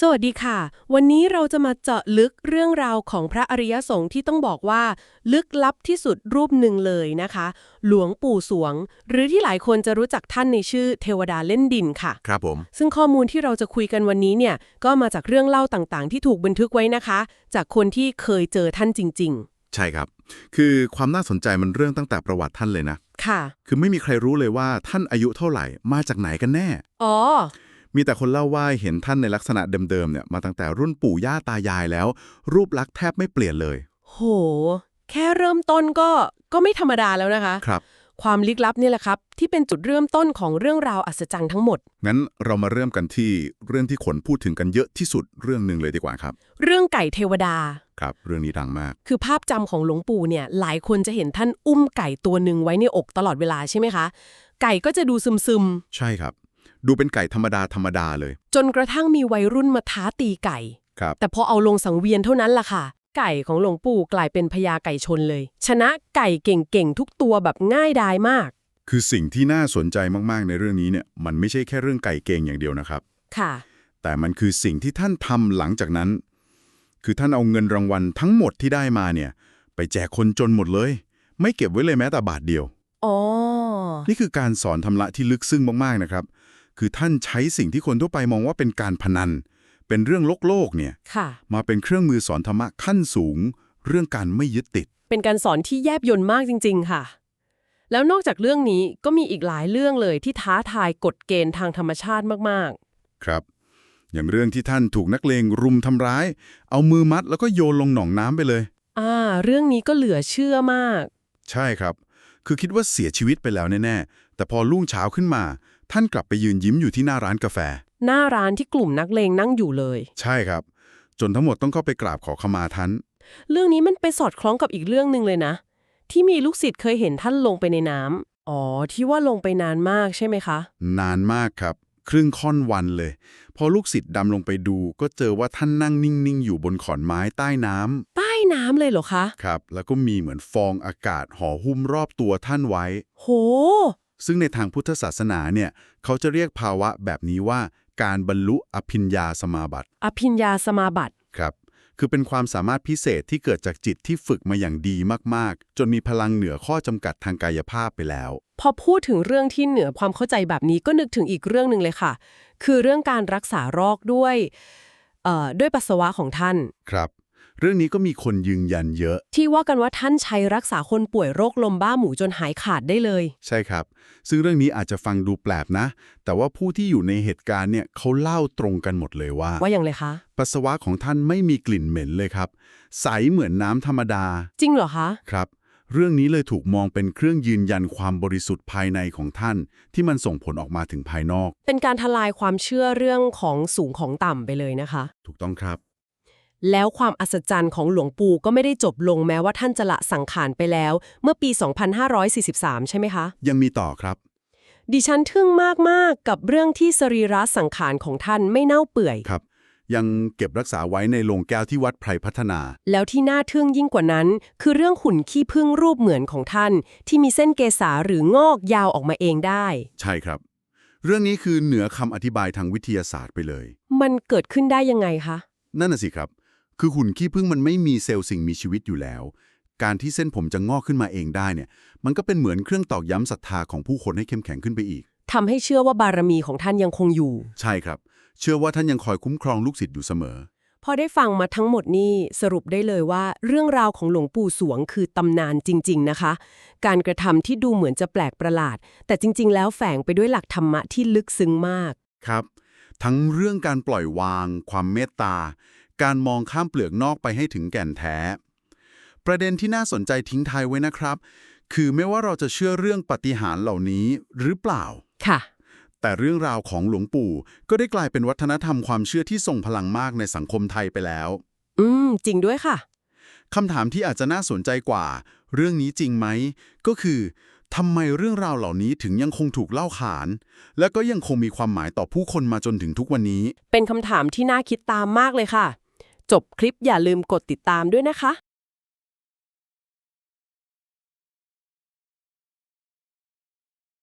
สวัสดีค่ะ วันนี้เราจะมาเจาะลึกเรื่องราวของพระอริยสงฆ์ที่ต้องบอกว่า ลึกลับที่สุดรูปหนึ่งเลยนะคะ หลวงปู่สวง หรือที่หลายคนจะรู้จักท่านในชื่อเทวดาเล่นดินค่ะ ครับผม ซึ่งข้อมูลที่เราจะคุยกันวันนี้เนี่ยก็มาจากเรื่องเล่าต่างๆ ที่ถูกบันทึกไว้นะคะ จากคนที่เคยเจอท่านจริงใช่ครับ คือความน่าสนใจมันเรื่องตั้งแต่ประวัติท่านเลยนะๆค่ะ คือไม่มีใครรู้เลยว่าท่านอายุเท่าไหร่มาจากไหนกันแน่ อ๋อ มีแต่คนเล่าว่าเห็นท่านในลักษณะเดิมๆเนี่ยมาตั้งแต่รุ่นปู่ย่าตายายแล้ว รูปลักษณ์แทบไม่เปลี่ยนเลย โห แค่เริ่มต้นก็ก็ไม่ธรรมดาแล้วนะคะ ครับ ความลึกลับเนี่ยแหละครับ ที่เป็นจุดเริ่มต้นของเรื่องราวอัศจรรย์ทั้งหมด งั้นเรามาเริ่มกันที่เรื่องที่คนพูดถึงกันเยอะที่สุดเรื่องหนึ่งเลยดีกว่าครับ เรื่องไก่เทวดา ครับ เรื่องนี้ดังมาก คือภาพจำของหลวงปู่เนี่ย หลายคนจะเห็นท่านอุ้มไก่ตัวหนึ่งไว้ในอกตลอดเวลาใช่ไหมคะ ไก่ก็จะดูซึมใช่ครับ ดูเป็นไก่ธรรมดาธรรมดาเลยๆจนกระทั่งมีวัยรุ่นมาท้าตีไก่ ครับ แต่พอเอาลงสังเวียนเท่านั้นล่ะค่ะ ไก่ของหลวงปู่กลายเป็นพญาไก่ชนเลย ชนะไก่เก่งๆทุกตัวแบบง่ายดายมาก คือสิ่งที่น่าสนใจมากๆในเรื่องนี้เนี่ยมันไม่ใช่แค่เรื่องไก่เก่งอย่างเดียวนะครับ ค่ะ แต่มันคือสิ่งที่ท่านทำหลังจากนั้น คือท่านเอาเงินรางวัลทั้งหมดที่ได้มาเนี่ย ไปแจกคนจนหมดเลย ไม่เก็บไว้เลยแม้แต่บาทเดียว อ๋อ นี่คือการสอนธรรมะที่ลึกซึ้งมากๆนะครับ คือท่านใช้สิ่งที่คนทั่วไปมองว่าเป็นการพนัน เป็นเรื่องโลกโลกๆเนี่ยค่ะมาเป็นเครื่องมือสอนธรรมะขั้นสูง เรื่องการไม่ยึดติด เป็นการสอนที่แยบยลมากจริง ๆ ค่ะ แล้วนอกจากเรื่องนี้ก็มีอีกหลายเรื่องเลยที่ท้าทายกฎเกณฑ์ทางธรรมชาติมากครับ อย่างเรื่องที่ท่านถูกนักเลงรุมทำร้าย เอามือมัดแล้วก็โยนลงหนองน้ำไปเลยๆอ่า เรื่องนี้ก็เหลือเชื่อมาก ใช่ครับ คือคิดว่าเสียชีวิตไปแล้วแน่ๆแต่พอรุ่งเช้าขึ้นมา ท่านกลับไปยืนยิ้มอยู่ที่หน้าร้านกาแฟ หน้าร้านที่กลุ่มนักเลงนั่งอยู่เลย ใช่ครับ จนทั้งหมดต้องเข้าไปกราบขอขมาท่าน เรื่องนี้มันไปสอดคล้องกับอีกเรื่องหนึ่งเลยนะ ที่มีลูกศิษย์เคยเห็นท่านลงไปในน้ำอ๋อ ที่ว่าลงไปนานมากใช่ไหมคะ นานมากครับ ครึ่งค่อนวันเลย พอลูกศิษย์ดำลงไปดู ก็เจอว่าท่านนั่งนิ่งๆอยู่บนขอนไม้ใต้น้ำใต้น้ำเลยเหรอคะ ครับ แล้วก็มีเหมือนฟองอากาศห่อหุ้มรอบตัวท่านไว้ โห ซึ่งในทางพุทธศาสนาเนี่ยเขาจะเรียกภาวะแบบนี้ว่าการบรรลุอภิญญาสมาบัติ อภิญญาสมาบัติ ครับ คือเป็นความสามารถพิเศษที่เกิดจากจิตที่ฝึกมาอย่างดีมาก ๆ จนมีพลังเหนือข้อจำกัดทางกายภาพไปแล้วพพอพูดถึงเรื่องที่เหนือความเข้าใจแบบนี้ก็นึกถึงอีกเรื่องหนึ่งเลยค่ะ คือเรื่องการรักษาโรคด้วยเอ่อด้วยปัสสาวะของท่าน ครับ เรื่องนี้ก็มีคนยืนยันเยอะ ที่ว่ากันว่าท่านใช้รักษาคนป่วยโรคลมบ้าหมูจนหายขาดได้เลย ใช่ครับ ซึ่งเรื่องนี้อาจจะฟังดูแปลกนะ แต่ว่าผู้ที่อยู่ในเหตุการณ์เนี่ยเขาเล่าตรงกันหมดเลยว่า ว่าอย่างไรคะ ปัสสาวะของท่านไม่มีกลิ่นเหม็นเลยครับ ใสเหมือนน้ำธรรมดา จริงเหรอคะ ครับ เรื่องนี้เลยถูกมองเป็นเครื่องยืนยันความบริสุทธิ์ภายในของท่าน ที่มันส่งผลออกมาถึงภายนอก เป็นการทลายความเชื่อเรื่องของสูงของต่ำไปเลยนะคะ ถูกต้องครับ แล้วความอัศจรรย์ของหลวงปู่ก็ไม่ได้จบลงแม้ว่าท่านจะละสังขารไปแล้ว เมื่อปี 2543 ใช่ไหมคะ ยังมีต่อครับ ดิฉันทึ่งมาก ๆ กับเรื่องที่สรีระสังขารของท่านไม่เน่าเปื่อย ครับ ยังเก็บรักษาไว้ในโรงแก้วที่วัดไพรพัฒนา แล้วที่น่าทึ่งยิ่งกว่านั้น คือเรื่องหุ่นขี้ผึ้งรูปเหมือนของท่าน ที่มีเส้นเกษาหรืองอกยาวออกมาเองได้ ใช่ครับ เรื่องนี้คือเหนือคำอธิบายทางวิทยาศาสตร์ไปเลย มันเกิดขึ้นได้ยังไงคะ นั่นน่ะสิครับ คือหุ่นขี้ผึ้งมันไม่มีเซลล์สิ่งมีชีวิตอยู่แล้ว การที่เส้นผมจะงอกขึ้นมาเองได้เนี่ย มันก็เป็นเหมือนเครื่องตอกย้ำศรัทธาของผู้คนให้เข้มแข็งขึ้นไปอีก ทำให้เชื่อว่าบารมีของท่านยังคงอยู่ ใช่ครับ เชื่อว่าท่านยังคอยคุ้มครองลูกศิษย์อยู่เสมอ พอได้ฟังมาทั้งหมดนี่สรุปได้เลยว่า เรื่องราวของหลวงปู่สวงคือตำนานจริง ๆ นะคะ การกระทำที่ดูเหมือนจะแปลกประหลาด แต่จริง ๆ แล้วแฝงไปด้วยหลักธรรมะที่ลึกซึ้งมาก ครับ ทั้งเรื่องการปล่อยวาง ความเมตตา การมองข้ามเปลือกนอกไปให้ถึงแก่นแท้ ประเด็นที่น่าสนใจทิ้งท้ายไว้นะครับ คือไม่ว่าเราจะเชื่อเรื่องปาฏิหาริย์เหล่านี้หรือเปล่า ค่ะ แต่เรื่องราวของหลวงปู่ ก็ได้กลายเป็นวัฒนธรรมความเชื่อที่ทรงพลังมากในสังคมไทยไปแล้ว อืม จริงด้วยค่ะคำถามที่อาจจะน่าสนใจกว่า เรื่องนี้จริงไหม ก็คือทำไมเรื่องราวเหล่านี้ถึงยังคงถูกเล่าขาน และก็ยังคงมีความหมายต่อผู้คนมาจนถึงทุกวันนี้ เป็นคำถามที่น่าคิดตามมากเลยค่ะ จบคลิปอย่าลืมกดติดตามด้วยนะคะ